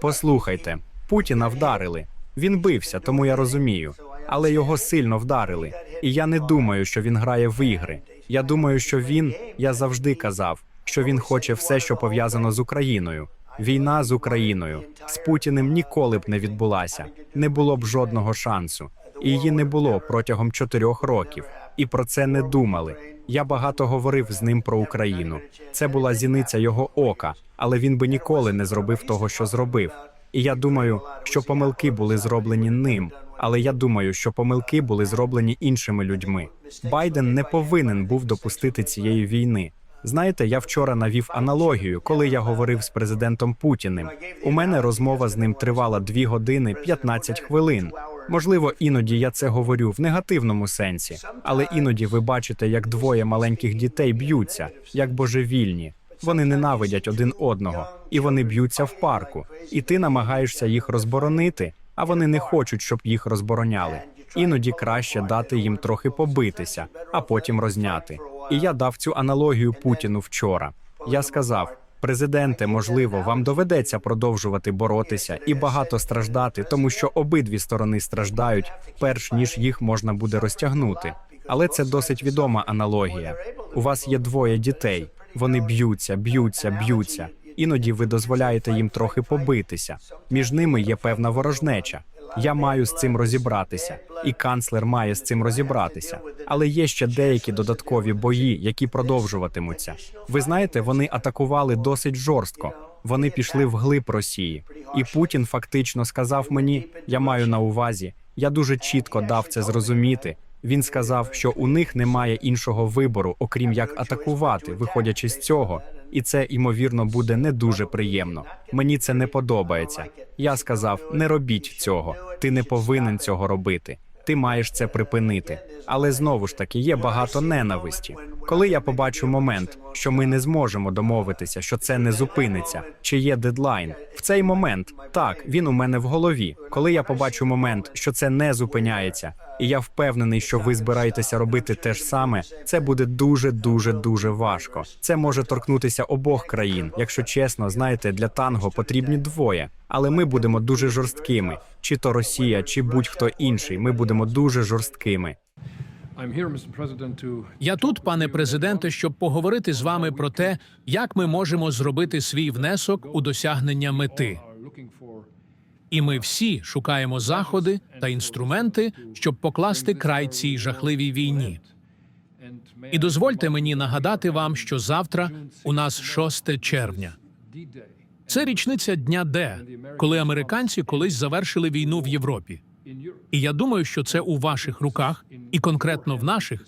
Послухайте, Путіна вдарили. Він бився, тому я розумію. Але його сильно вдарили. І я не думаю, що він грає в ігри. Я думаю, що він, я завжди казав, що він хоче все, що пов'язано з Україною. Війна з Україною з Путіним ніколи б не відбулася, не було б жодного шансу. І її не було протягом чотирьох років. І про це не думали. Я багато говорив з ним про Україну. Це була зіниця його ока, але він би ніколи не зробив того, що зробив. І я думаю, що помилки були зроблені ним. Але я думаю, що помилки були зроблені іншими людьми. Байден не повинен був допустити цієї війни. Знаєте, я вчора навів аналогію, коли я говорив з президентом Путіним. У мене розмова з ним тривала 2 години 15 хвилин. Можливо, іноді я це говорю в негативному сенсі, але іноді ви бачите, як двоє маленьких дітей б'ються, як божевільні. Вони ненавидять один одного, і вони б'ються в парку. І ти намагаєшся їх розборонити, а вони не хочуть, щоб їх розбороняли. Іноді краще дати їм трохи побитися, а потім розняти. І я дав цю аналогію Путіну вчора. Я сказав: президенте, можливо, вам доведеться продовжувати боротися і багато страждати, тому що обидві сторони страждають, перш ніж їх можна буде розтягнути. Але це досить відома аналогія. У вас є двоє дітей. Вони б'ються, б'ються, б'ються. Іноді ви дозволяєте їм трохи побитися. Між ними є певна ворожнеча. Я маю з цим розібратися, і канцлер має з цим розібратися. Але є ще деякі додаткові бої, які продовжуватимуться. Ви знаєте, вони атакували досить жорстко. Вони пішли вглиб Росії, і Путін фактично сказав мені: я маю на увазі, я дуже чітко дав це зрозуміти. Він сказав, що у них немає іншого вибору, окрім як атакувати, виходячи з цього, і це ймовірно буде не дуже приємно. Мені це не подобається. Я сказав: не робіть цього. Ти не повинен цього робити. Ти маєш це припинити. Але знову ж таки є багато ненависті. Коли я побачу момент, що ми не зможемо домовитися, що це не зупиниться, чи є дедлайн, в цей момент так він у мене в голові. Коли я побачу момент, що це не зупиняється, і я впевнений, що ви збираєтеся робити те ж саме, це буде дуже дуже дуже важко. Це може торкнутися обох країн. Якщо чесно, знаєте, для танго потрібні двоє. Але ми будемо дуже жорсткими. Чи то Росія, чи будь-хто інший. Ми будемо дуже жорсткими. Я тут, пане президенте, щоб поговорити з вами про те, як ми можемо зробити свій внесок у досягнення мети. І ми всі шукаємо заходи та інструменти, щоб покласти край цій жахливій війні. І дозвольте мені нагадати вам, що завтра у нас 6 червня. Це річниця дня Д, коли американці колись завершили війну в Європі. І я думаю, що це у ваших руках, і конкретно в наших,